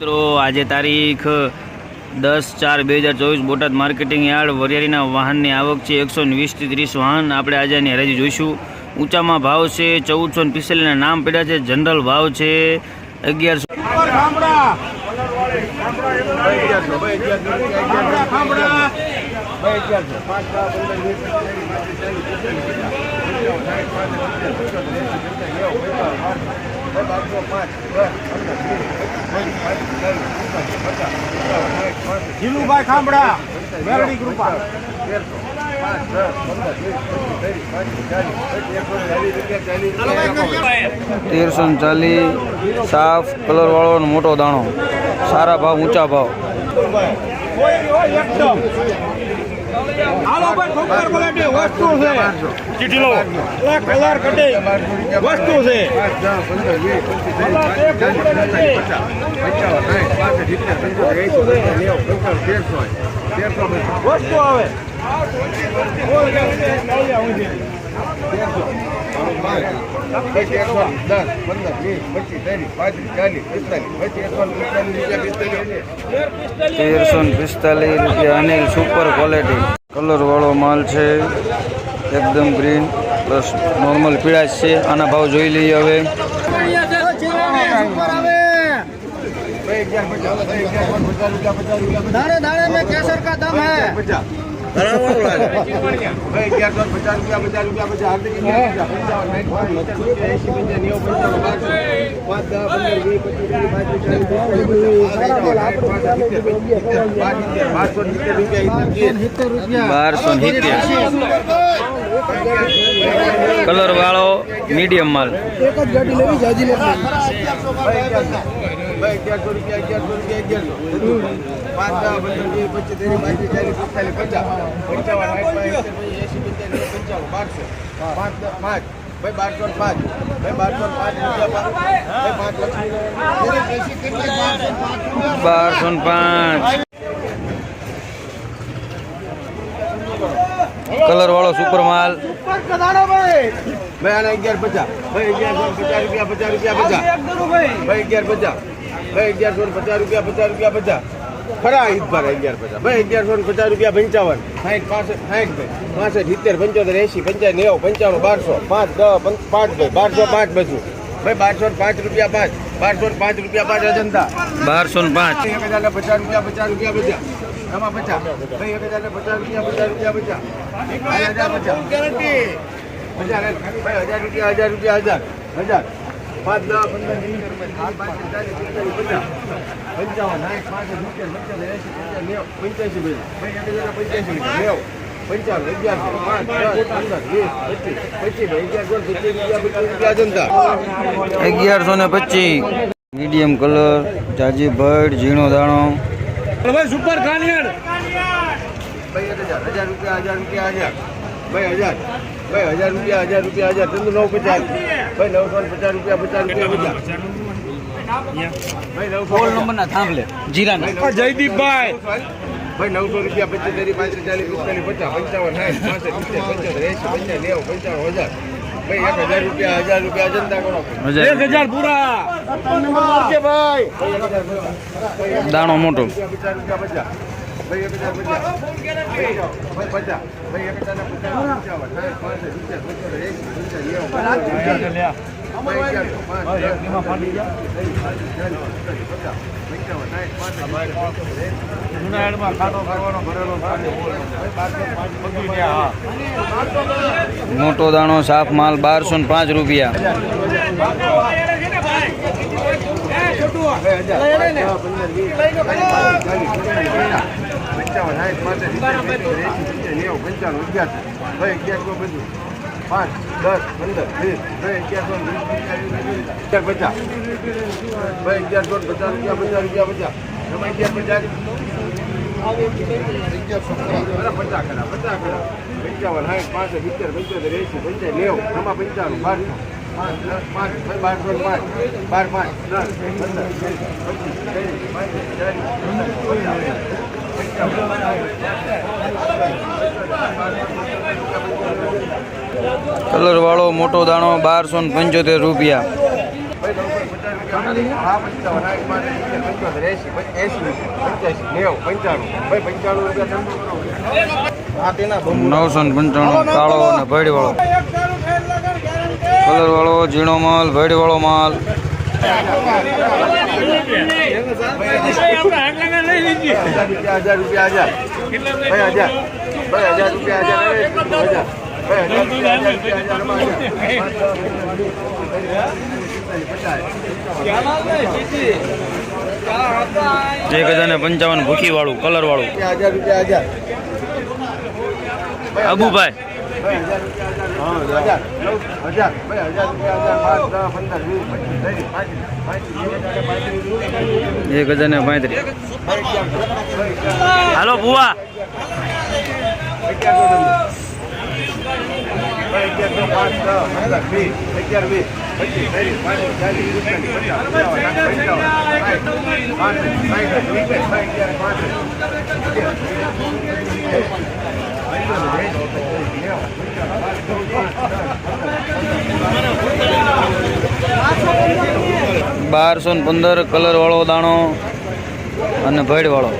મિત્રો, આજે તારીખ દસ ચાર બે હજાર ચોવીસ બોટાદ માર્કેટિંગ યાર્ડ વરિયાળીના વાહનની આવક છે એકસો ને વીસથી ત્રીસ વાહન. આપણે આજે એની હરાજી જોઈશું. ઊંચામાં ભાવ છે ચૌદસો ને પિસ્તાલીસના નામ પડ્યા છે. જનરલ ભાવ છે અગિયારસો. જીલુભાઈ ખાંભડા મેરડી કૃપા. તેરસો ને ચાલીસ સાફ કલરવાળો અને મોટો દાણો. સારા ભાવ ઊંચા ભાવ. હાલો ભાઈ ખોખર પલાટી વસ્તુ છે ચીઠી લો એક કલર કટે વસ્તુ છે વસ્તુ આવે તેરસો ને પિસ્તાલીસ રૂપિયા અનિલ સુપર ક્વોલિટી કલરવાળો માલ છે એકદમ ગ્રીન પ્લસ નોર્મલ પીળાશ છે આના ભાવ જોઈ લઈએ હવે दाने दाने में केसर का दम है બારસો સિત્તેર. કલર વાળો મીડિયમ માલ. એક જ ગાડી લેવી જાજી લેવી અગિયારસો રૂપિયા અગિયારસો રૂપિયા અગિયારસો પાંચ દસ પંદર વીસ પચીસ ત્રીસ પાંત્રીસ ચાલીસ પિસ્તાલીસ પચાસ પંચાવન સાઠ એસી એસી પંચાવન પંચાવન બારસો પાંચ દસ પાંચ ભાઈ બારસો ને પાંચ ભાઈ બારસો ને પાંચ રૂપિયા પાંચ ભાઈ પાંચ બારસો ને પાંચ કલર વાળો સુપર માલ ભાઈ આના અગિયાર પચાસ ભાઈ અગિયારસો ને પચાસ રૂપિયા પચાસ રૂપિયા પચાસ ભાઈ અગિયાર પચાસ ભાઈ અગિયારસો ને પચાસ રૂપિયા પચાસ રૂપિયા પચાસ ખરા ઈદ ભાર અગિયાર પચાસ. ભાઈ અગિયારસો ને પચાસ રૂપિયા પંચાવન. સાઠ પાસઠ સાઠ ભાઈ. પાસઠ સિત્તેર પંચોતેર એસી પંચાવન નેવું પંચાણું બારસો પાંચ દસ પાંચ ભાઈ બારસો પાંચ બધું. ભાઈ બારસો ને પાંચ રૂપિયા પાંચ. બારસો ને પાંચ રૂપિયા પાંચ અજંતા. બારસો ને પાંચ. એક હજાર ને પચાસ રૂપિયા પચાસ રૂપિયા બચ્યા એમાં પચાસ. ભાઈ એક હજાર ને પચાસ રૂપિયા પચાસ રૂપિયા બચ્યા એક હજાર પચાસ ગેરંટી હજાર ભાઈ હજાર રૂપિયા હજાર રૂપિયા હજાર હજાર. પાંચ દસ પિસ્તાલીસ પચાસ પંચાવન સાઠ પાંચ પંચ્યાસી પંચ્યાસી પંચાવન પાંચ દસ પંદર વીસ પચીસ અગિયારસો ને પચીસ. મીડિયમ કલર જાજી ભડ ઝીણો દાણો. સુપર ભાઈ હજાર હજાર રૂપિયા હજાર રૂપિયા હજાર. ભાઈ હજાર. ભાઈ હજાર રૂપિયા હજાર રૂપિયા હજાર. ચંદુ નવ પચાસ. ભાઈ નવસો ને પચાસ રૂપિયા પચાસ રૂપિયા પચાસ. જયદીપભાઈ ભાઈ નવસો રૂપિયા પચીસ. પાંત્રીસ ચાલીસ પિસ્તાલીસ પચાસ પંચાવન સાઠ પાસઠ સિત્તેર પંચોતેર એસી પંચાવન નેવું પંચાવન હજાર. ભાઈ એક હજાર રૂપિયા હજાર રૂપિયા જનતા કરો. એક હજાર પૂરા. ભાઈ દાણો મોટો. પચાસ રૂપિયા પચાસ. મોટો દાણો સાફ માલ બારસો ને પાંચ રૂપિયા. ભાઈ હજાર, પંચાવન, સાઠ, પંચોતેર, એસી, પંચાવન, રૂપિયા અગિયારસો. ભાઈ અગિયારસો બધું પાંચ દસ પંદર વીસ ભાઈ અગિયારસો અગિયાર પચાસ ભાઈ અગિયારસો પચાસ રૂપિયા પચાસ રૂપિયા પચાસ તમે અગિયાર પચાસ પચાસ ખરા પચાસ કરા પંચાવન સાઠ પાસઠ સિત્તેર પંચોતેર એસી પંચાયત નેવું એમાં પંચાણું બારસો પાંચ દસ પાંચ બારસો પાંચ બાર પાંચ દસ પંદર પચીસ ચાલીસ કલર વાળો મોટો દાણો બારસો ને પંચોતેર રૂપિયા. નવસો ને પંચાણું કાળો અને ભેડી વાળો કલર વાળો ઝીણો માલ ભેડી વાળો માલ. હજાર રૂપિયા હજાર ભાઈ હજાર ભાઈ હજાર રૂપિયા હજાર. એક પંચાવન ભૂખી વાળું કલર વાળું અબુભાઈ. ભાઈ હજાર હજાર હજાર હજાર રૂપિયા પાંચ પંદર વીસ એક હજાર ને પાંત્રીસ હાલો બુવા બારસો ને પંદર કલરવાળો દાણો અને ભેડ વાળો